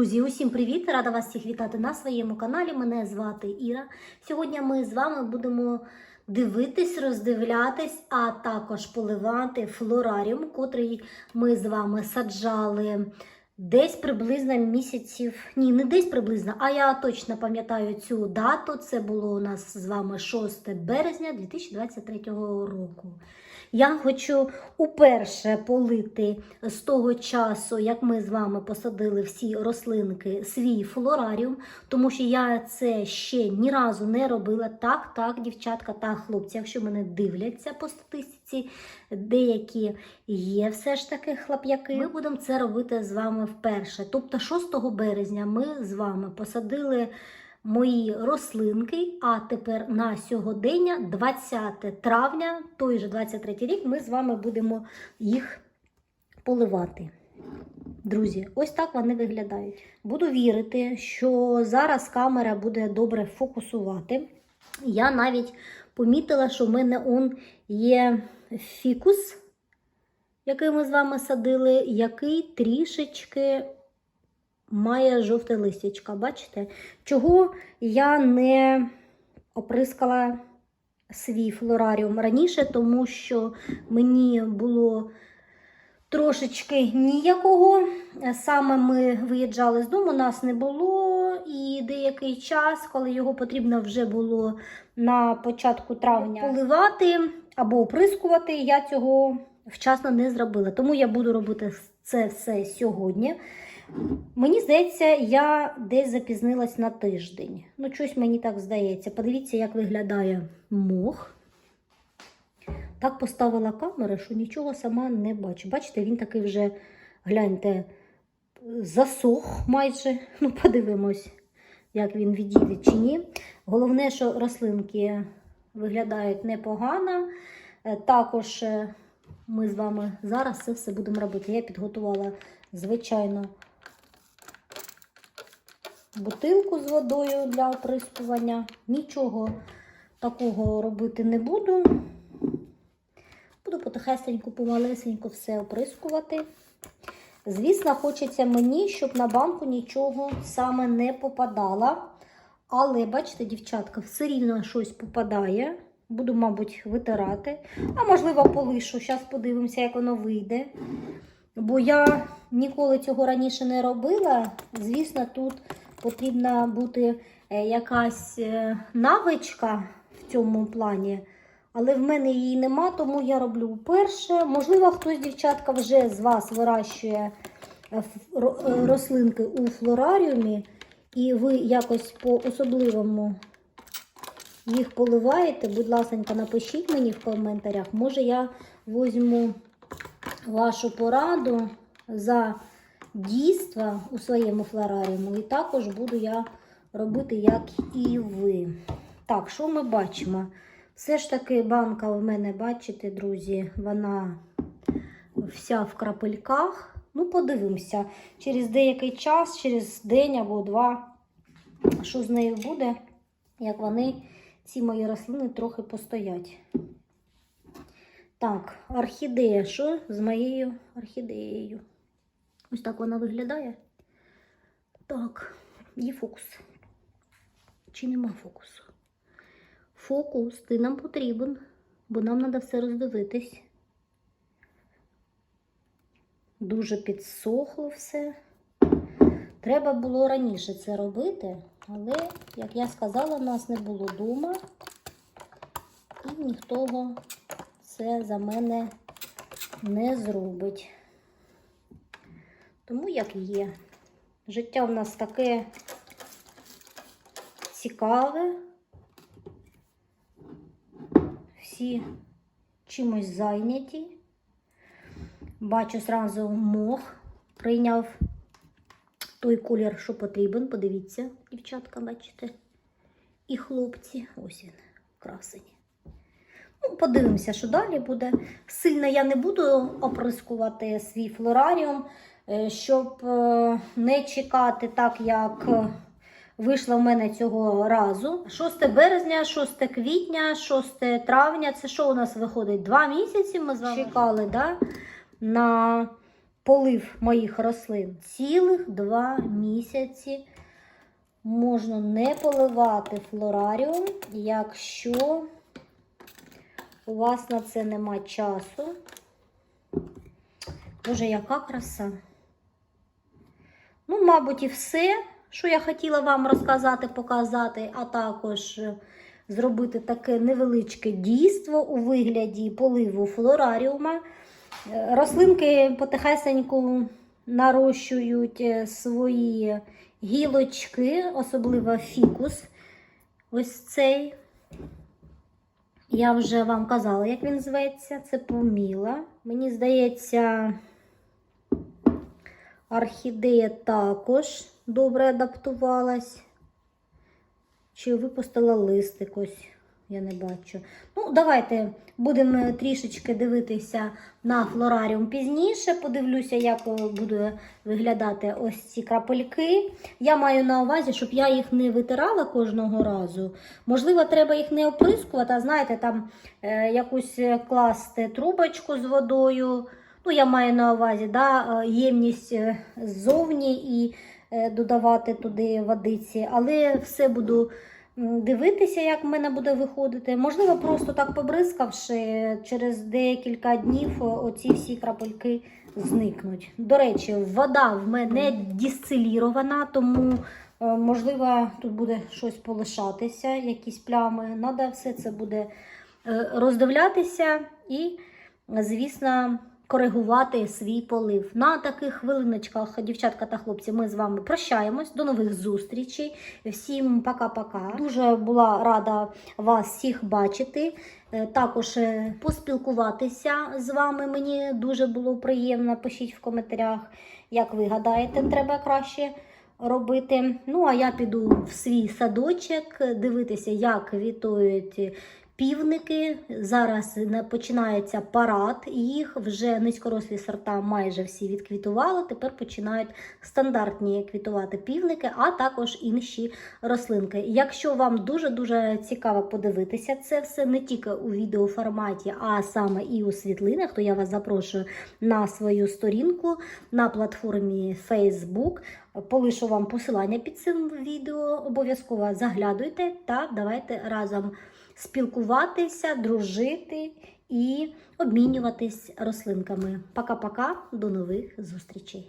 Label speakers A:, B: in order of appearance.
A: Друзі, усім привіт! Рада вас всіх вітати на своєму каналі. Мене звати Іра. Сьогодні ми з вами будемо дивитись, роздивлятись, а також поливати флораріум, котрий ми з вами саджали десь приблизно місяців. Ні, не десь приблизно, а я точно пам'ятаю цю дату. Це було у нас з вами 6 березня 2023 року. Я хочу уперше полити з того часу, як ми з вами посадили всі рослинки, свій флораріум, тому що я це ще ні разу не робила. Так, так, дівчатка та хлопці, якщо мене дивляться по статистиці, деякі є все ж таки хлоп'яки. Ми будемо це робити з вами вперше. Тобто 6 березня ми з вами посадили мої рослинки. А тепер на сьогодення, 20 травня, той же 23 рік, ми з вами будемо їх поливати. Друзі, ось так вони виглядають. Буду вірити, що зараз камера буде добре фокусувати. Я навіть помітила, що в мене он є фікус, який ми з вами садили, який трішечки має жовте листячка. Бачите? Чого я не оприскала свій флораріум раніше, тому що мені було трошечки ніякого. Саме ми виїжджали з дому, нас не було, і деякий час, коли його потрібно вже було на початку травня поливати або оприскувати, я цього вчасно не зробила. Тому я буду робити це все сьогодні. Мені здається, я десь запізнилась на тиждень. Ну, щось мені так здається. Подивіться, як виглядає мох. Так поставила камеру, що нічого сама не бачу. Бачите, він такий вже, гляньте, засох майже. Ну, подивимось, як він відійде чи ні. Головне, що рослинки виглядають непогано. Е, Також е, ми з вами зараз це все будемо робити. Я підготувала, звичайно, бутилку з водою для оприскування. Нічого такого робити не буду. Буду потихесеньку, помалесеньку все оприскувати. Звісно, хочеться мені, щоб на банку нічого саме не попадало. Але, бачите, дівчатка, все рівно щось попадає. Буду, мабуть, витирати. А можливо, полишу. Зараз подивимося, як воно вийде. Бо я ніколи цього раніше не робила. Звісно, тут потрібна бути е, якась е, навичка в цьому плані. Але в мене її нема, тому я роблю вперше. Можливо, хтось, дівчатка, вже з вас вирощує е, рослинки у флораріумі, і ви якось по-особливому їх поливаєте. Будь ласка, напишіть мені в коментарях. Може, я візьму вашу пораду за дійства у своєму флораріуму. І також буду я робити, як і ви. Так, що ми бачимо? Все ж таки банка в мене, бачите, друзі, вона вся в крапельках. Ну, подивимося, через деякий час, через день або два, що з нею буде, як вони, ці мої рослини, трохи постоять. Так, орхідея. Що з моєю орхідеєю? Ось так вона виглядає. Так, є фокус. Чи нема фокусу? Фокус, ти нам потрібен, бо нам треба все роздивитись. Дуже підсохло все. Треба було раніше це робити, але, як я сказала, нас не було вдома. І ніхто це за мене не зробить. Тому як є. Життя в нас таке цікаве. Всі чимось зайняті. Бачу зразу мох прийняв той колір, що потрібен. Подивіться, дівчатка, бачите. І хлопці. Ось він, красень. Ну, подивимося, що далі буде. Сильно я не буду оприскувати свій флораріум, щоб е, не чекати так, як е, вийшло в мене цього разу. 6 березня, 6 квітня, 6 травня. Це що у нас виходить? Два місяці ми з вами чекали да? на полив моїх рослин цілих два місяці. Можна не поливати флораріум, якщо у вас на це нема часу. Боже, яка краса. Мабуть, і все, що я хотіла вам розказати, показати, а також е, зробити таке невеличке дійство у вигляді поливу флораріума. Е, Рослинки потихесеньку нарощують е, свої гілочки, особливо фікус. Ось цей. Я вже вам казала, як він зветься. Це поміла. Мені здається, орхідея також добре адаптувалась. Чи випустила листик ось, я не бачу. Ну, давайте будемо трішечки дивитися на флораріум пізніше. Подивлюся, як буде виглядати ось ці крапельки. Я маю на увазі, щоб я їх не витирала кожного разу. Можливо, треба їх не оприскувати, а знаєте, там е, якусь класти трубочку з водою. Ну, я маю на увазі, да, е, ємність е, ззовні і е, додавати туди водиці, але все буду дивитися, як в мене буде виходити. Можливо, просто так побризкавши, через декілька днів оці всі крапельки зникнуть. До речі, вода в мене дистилірована, тому можливо тут буде щось полишатися, якісь плями. Надо все це буде роздивлятися і, звісно, коригувати свій полив. На таких хвилиночках, дівчатка та хлопці, ми з вами прощаємось. До нових зустрічей. Всім пока-пока. Дуже була рада вас всіх бачити. Е, Також е, поспілкуватися з вами. Мені дуже було приємно. Пишіть в коментарях, як ви гадаєте, треба краще робити. Ну, а я піду в свій садочок дивитися, як квітують півники. Зараз не- починається парад їх. Вже низькорослі сорта майже всі відквітували. Тепер починають стандартні квітувати півники, а також інші рослинки. Якщо вам дуже-дуже цікаво подивитися це все не тільки у відеоформаті, а саме і у світлинах, то я вас запрошую на свою сторінку на платформі Facebook. Полишу вам посилання під цим відео. Обов'язково заглядуйте та давайте разом спілкуватися, дружити і обмінюватись рослинками. Пока-пока, до нових зустрічей!